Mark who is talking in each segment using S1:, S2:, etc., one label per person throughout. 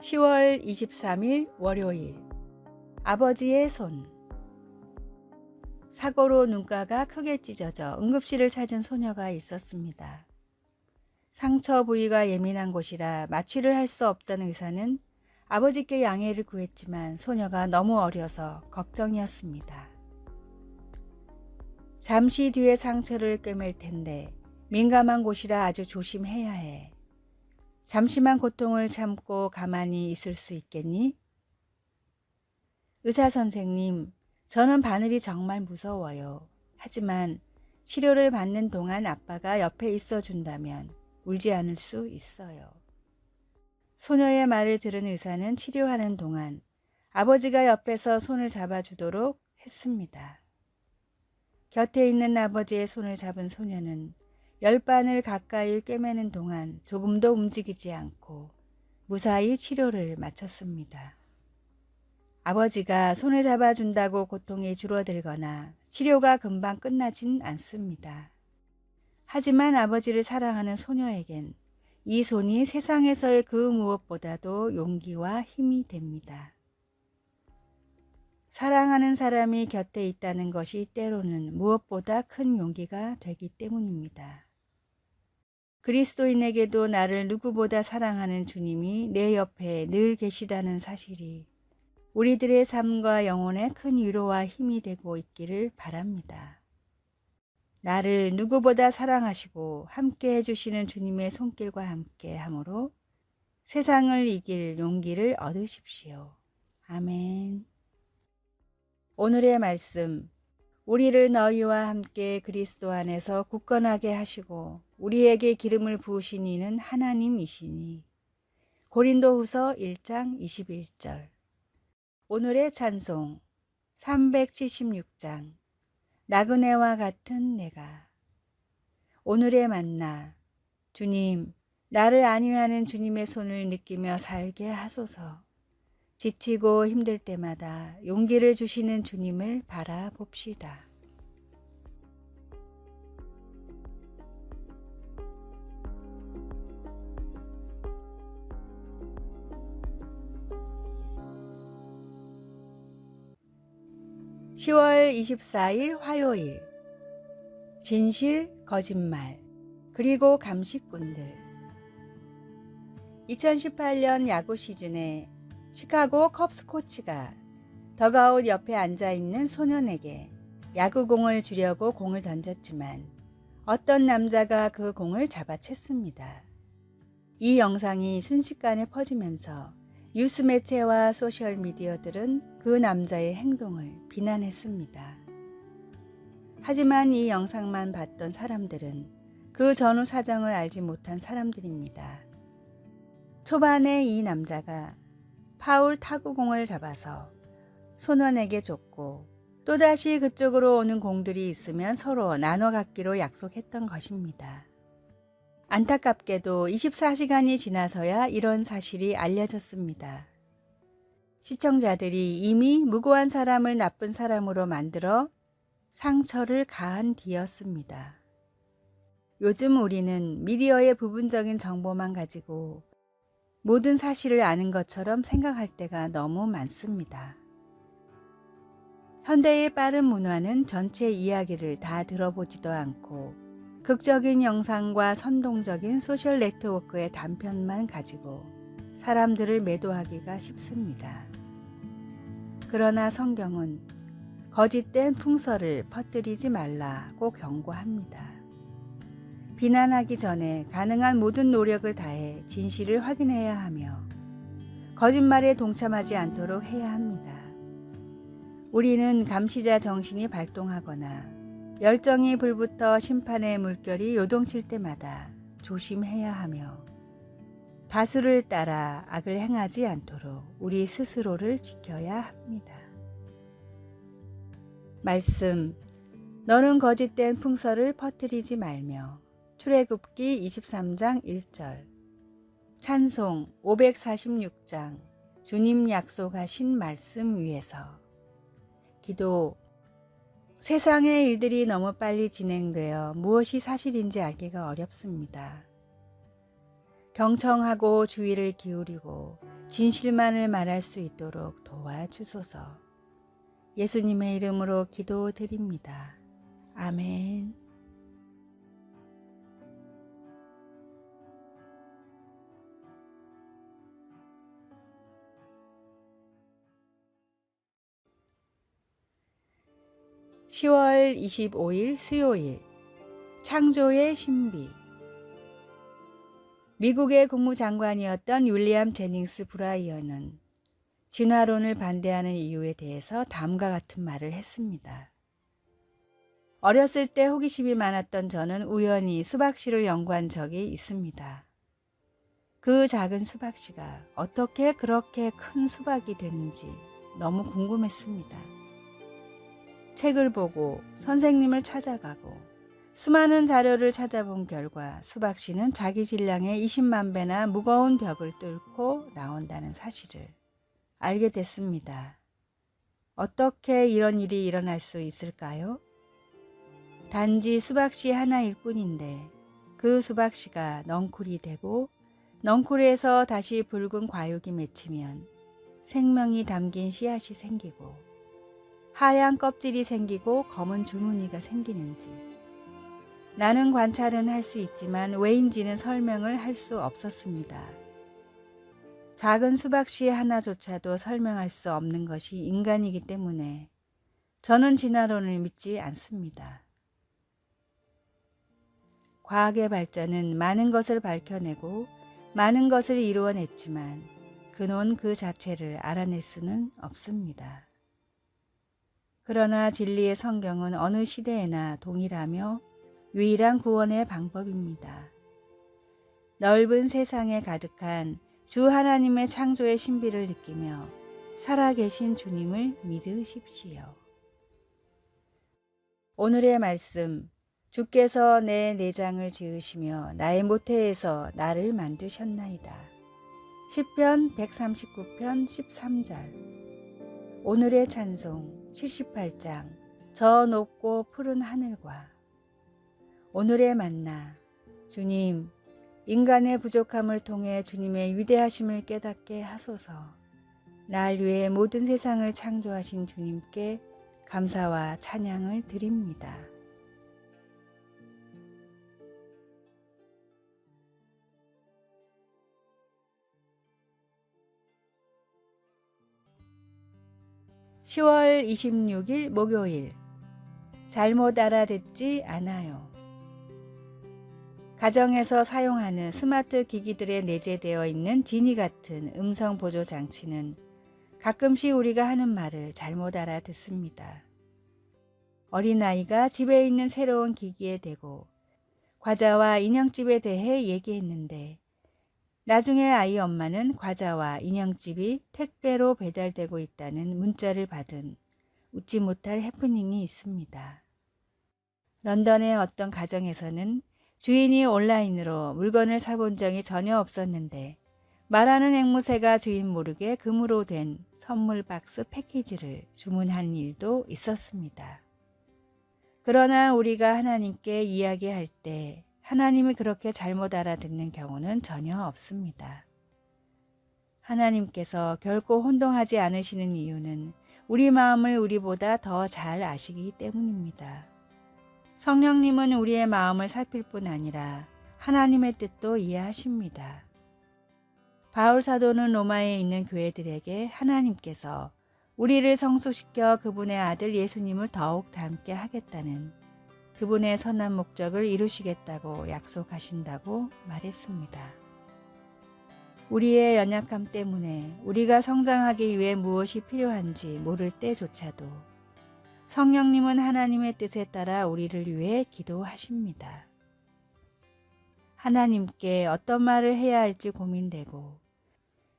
S1: (10월 23일) 월요일 아버지의 손 사고로 눈가가 크게 찢어져 응급실을 찾은 소녀가 있었습니다. 상처 부위가 예민한 곳이라 마취를 할 수 없던 의사는 아버지께 양해를 구했지만 소녀가 너무 어려서 걱정이었습니다. 잠시 뒤에 상처를 꿰맬 텐데 민감한 곳이라 아주 조심해야 해. 잠시만 고통을 참고 가만히 있을 수 있겠니? 의사 선생님, 저는 바늘이 정말 무서워요. 하지만 치료를 받는 동안 아빠가 옆에 있어 준다면 울지 않을 수 있어요. 소녀의 말을 들은 의사는 치료하는 동안 아버지가 옆에서 손을 잡아주도록 했습니다. 곁에 있는 아버지의 손을 잡은 소녀는 열반을 가까이 꿰매는 동안 조금도 움직이지 않고 무사히 치료를 마쳤습니다. 아버지가 손을 잡아준다고 고통이 줄어들거나 치료가 금방 끝나진 않습니다. 하지만 아버지를 사랑하는 소녀에겐 이 손이 세상에서의 그 무엇보다도 용기와 힘이 됩니다. 사랑하는 사람이 곁에 있다는 것이 때로는 무엇보다 큰 용기가 되기 때문입니다. 그리스도인에게도 나를 누구보다 사랑하는 주님이 내 옆에 늘 계시다는 사실이 우리들의 삶과 영혼에 큰 위로와 힘이 되고 있기를 바랍니다. 나를 누구보다 사랑하시고 함께 해주시는 주님의 손길과 함께 함으로 세상을 이길 용기를 얻으십시오. 아멘. 오늘의 말씀. 우리를 너희와 함께 그리스도 안에서 굳건하게 하시고 우리에게 기름을 부으신 이는 하나님이시니. 고린도 후서 1장 21절. 오늘의 찬송 376장 나그네와 같은 내가 오늘의 만나 주님 나를 안위하는 주님의 손을 느끼며 살게 하소서 지치고 힘들 때마다 용기를 주시는 주님을 바라봅시다. (10월 24일) 화요일 진실 거짓말 그리고 감식꾼들 2018년 야구 시즌에 시카고 컵스 코치가 더가웃 옆에 앉아 있는 소년에게 야구공을 주려고 공을 던졌지만 어떤 남자가 그 공을 잡아챘습니다. 이 영상이 순식간에 퍼지면서 뉴스 매체와 소셜 미디어들은 그 남자의 행동을 비난했습니다. 하지만 이 영상만 봤던 사람들은 그 전후 사정을 알지 못한 사람들입니다. 초반에 이 남자가 파울 타구공을 잡아서 소년에게 줬고 또다시 그쪽으로 오는 공들이 있으면 서로 나눠 갖기로 약속했던 것입니다. 안타깝게도 24시간이 지나서야 이런 사실이 알려졌습니다. 시청자들이 이미 무고한 사람을 나쁜 사람으로 만들어 상처를 가한 뒤였습니다. 요즘 우리는 미디어의 부분적인 정보만 가지고 모든 사실을 아는 것처럼 생각할 때가 너무 많습니다. 현대의 빠른 문화는 전체 이야기를 다 들어보지도 않고 극적인 영상과 선동적인 소셜 네트워크의 단편만 가지고 사람들을 매도하기가 쉽습니다. 그러나 성경은 거짓된 풍설을 퍼뜨리지 말라고 경고합니다. 비난하기 전에 가능한 모든 노력을 다해 진실을 확인해야 하며 거짓말에 동참하지 않도록 해야 합니다. 우리는 감시자 정신이 발동하거나 열정이 불붙어 심판의 물결이 요동칠 때마다 조심해야 하며 다수를 따라 악을 행하지 않도록 우리 스스로를 지켜야 합니다. 말씀 너는 거짓된 풍설을 퍼뜨리지 말며 출애굽기 23장 1절 찬송 546장 주님 약속하신 말씀 위에서 기도 세상의 일들이 너무 빨리 진행되어 무엇이 사실인지 알기가 어렵습니다. 경청하고 주의를 기울이고 진실만을 말할 수 있도록 도와주소서. 예수님의 이름으로 기도드립니다. 아멘. (10월 25일) 수요일 창조의 신비 미국의 국무장관이었던 윌리엄 제닝스 브라이언은 진화론을 반대하는 이유에 대해서 다음과 같은 말을 했습니다. 어렸을 때 호기심이 많았던 저는 우연히 수박씨를 연구한 적이 있습니다. 그 작은 수박씨가 어떻게 그렇게 큰 수박이 되는지 너무 궁금했습니다. 책을 보고 선생님을 찾아가고 수많은 자료를 찾아본 결과 수박 씨는 자기 질량의 20만 배나 무거운 벽을 뚫고 나온다는 사실을 알게 됐습니다. 어떻게 이런 일이 일어날 수 있을까요? 단지 수박 씨 하나일 뿐인데 그 수박 씨가 넝쿨이 되고 넝쿨에서 다시 붉은 과육이 맺히면 생명이 담긴 씨앗이 생기고 하얀 껍질이 생기고 검은 줄무늬가 생기는지 나는 관찰은 할 수 있지만 왜인지는 설명을 할 수 없었습니다. 작은 수박씨 하나조차도 설명할 수 없는 것이 인간이기 때문에 저는 진화론을 믿지 않습니다. 과학의 발전은 많은 것을 밝혀내고 많은 것을 이루어냈지만 근원 그 자체를 알아낼 수는 없습니다. 그러나 진리의 성경은 어느 시대에나 동일하며 유일한 구원의 방법입니다. 넓은 세상에 가득한 주 하나님의 창조의 신비를 느끼며 살아계신 주님을 믿으십시오. 오늘의 말씀 주께서 내 내장을 지으시며 나의 모태에서 나를 만드셨나이다. 10편 139편 13절 오늘의 찬송 78장 저 높고 푸른 하늘과 오늘의 만나 주님 인간의 부족함을 통해 주님의 위대하심을 깨닫게 하소서 날 위해 모든 세상을 창조하신 주님께 감사와 찬양을 드립니다. (10월 26일) 목요일 잘못 알아듣지 않아요. 가정에서 사용하는 스마트 기기들에 내재되어 있는 지니 같은 음성 보조 장치는 가끔씩 우리가 하는 말을 잘못 알아듣습니다. 어린아이가 집에 있는 새로운 기기에 대고 과자와 인형집에 대해 얘기했는데 나중에 아이 엄마는 과자와 인형집이 택배로 배달되고 있다는 문자를 받은 웃지 못할 해프닝이 있습니다. 런던의 어떤 가정에서는 주인이 온라인으로 물건을 사본 적이 전혀 없었는데 말하는 앵무새가 주인 모르게 금으로 된 선물 박스 패키지를 주문한 일도 있었습니다. 그러나 우리가 하나님께 이야기할 때 하나님이 그렇게 잘못 알아듣는 경우는 전혀 없습니다. 하나님께서 결코 혼동하지 않으시는 이유는 우리 마음을 우리보다 더 잘 아시기 때문입니다. 성령님은 우리의 마음을 살필 뿐 아니라 하나님의 뜻도 이해하십니다. 바울 사도는 로마에 있는 교회들에게 하나님께서 우리를 성숙시켜 그분의 아들 예수님을 더욱 닮게 하겠다는 그분의 선한 목적을 이루시겠다고 약속하신다고 말했습니다. 우리의 연약함 때문에 우리가 성장하기 위해 무엇이 필요한지 모를 때조차도 성령님은 하나님의 뜻에 따라 우리를 위해 기도하십니다. 하나님께 어떤 말을 해야 할지 고민되고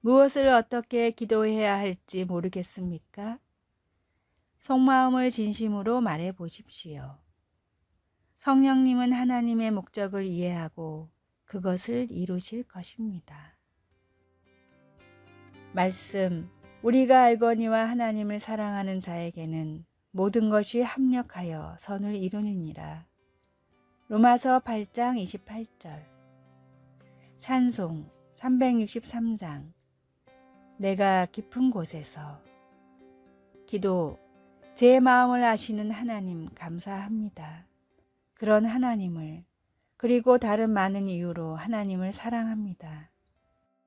S1: 무엇을 어떻게 기도해야 할지 모르겠습니까? 속마음을 진심으로 말해 보십시오. 성령님은 하나님의 목적을 이해하고 그것을 이루실 것입니다. 말씀 우리가 알거니와 하나님을 사랑하는 자에게는 모든 것이 합력하여 선을 이루느니라. 로마서 8장 28절 찬송 363장 내가 깊은 곳에서 기도 제 마음을 아시는 하나님 감사합니다. 그런 하나님을 그리고 다른 많은 이유로 하나님을 사랑합니다.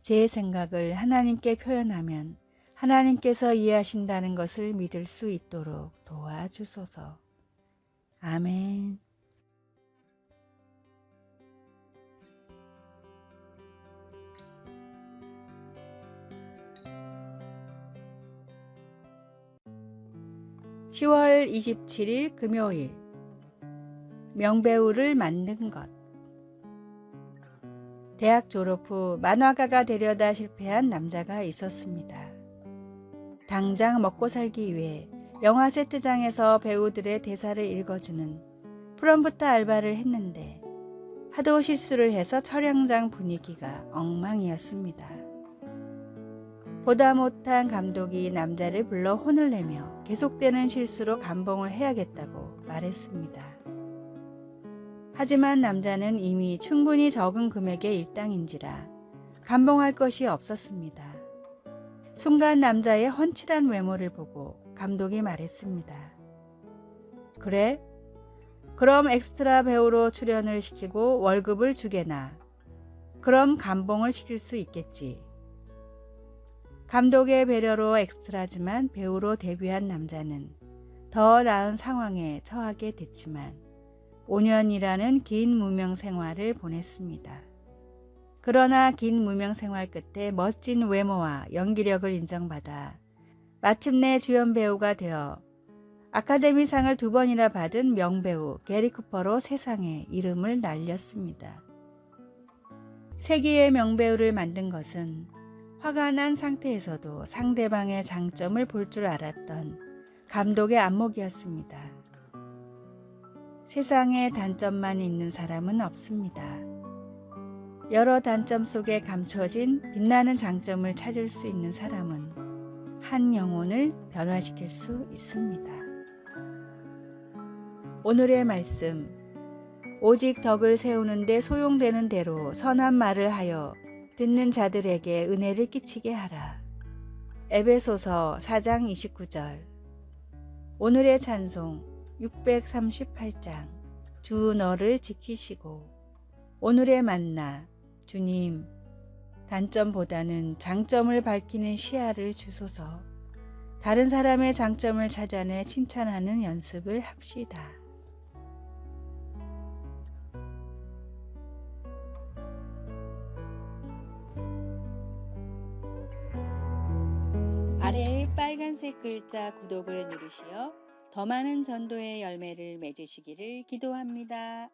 S1: 제 생각을 하나님께 표현하면 하나님께서 이해하신다는 것을 믿을 수 있도록 도와주소서. 아멘. (10월 27일) 금요일 명배우를 만든 것 대학 졸업 후 만화가가 되려다 실패한 남자가 있었습니다. 당장 먹고 살기 위해 영화 세트장에서 배우들의 대사를 읽어주는 프롬프트 알바를 했는데 하도 실수를 해서 촬영장 분위기가 엉망이었습니다. 보다 못한 감독이 남자를 불러 혼을 내며 계속되는 실수로 감봉을 해야겠다고 말했습니다. 하지만 남자는 이미 충분히 적은 금액의 일당인지라 감봉할 것이 없었습니다. 순간 남자의 훤칠한 외모를 보고 감독이 말했습니다. 그래? 그럼 엑스트라 배우로 출연을 시키고 월급을 주게나. 그럼 감봉을 시킬 수 있겠지. 감독의 배려로 엑스트라지만 배우로 데뷔한 남자는 더 나은 상황에 처하게 됐지만 5년이라는 긴 무명 생활을 보냈습니다. 그러나 긴 무명 생활 끝에 멋진 외모와 연기력을 인정받아 마침내 주연 배우가 되어 아카데미상을 두 번이나 받은 명배우 게리 쿠퍼로 세상에 이름을 날렸습니다. 세계의 명배우를 만든 것은 화가 난 상태에서도 상대방의 장점을 볼 줄 알았던 감독의 안목이었습니다. 세상에 단점만 있는 사람은 없습니다. 여러 단점 속에 감춰진 빛나는 장점을 찾을 수 있는 사람은 한 영혼을 변화시킬 수 있습니다. 오늘의 말씀 오직 덕을 세우는데 소용되는 대로 선한 말을 하여 듣는 자들에게 은혜를 끼치게 하라. 에베소서 4장 29절 오늘의 찬송 638장 주 너를 지키시고 오늘의 만나 주님 단점보다는 장점을 밝히는 시야를 주소서 다른 사람의 장점을 찾아내 칭찬하는 연습을 합시다. 아래의 빨간색 글자 구독을 누르시어 더 많은 전도의 열매를 맺으시기를 기도합니다.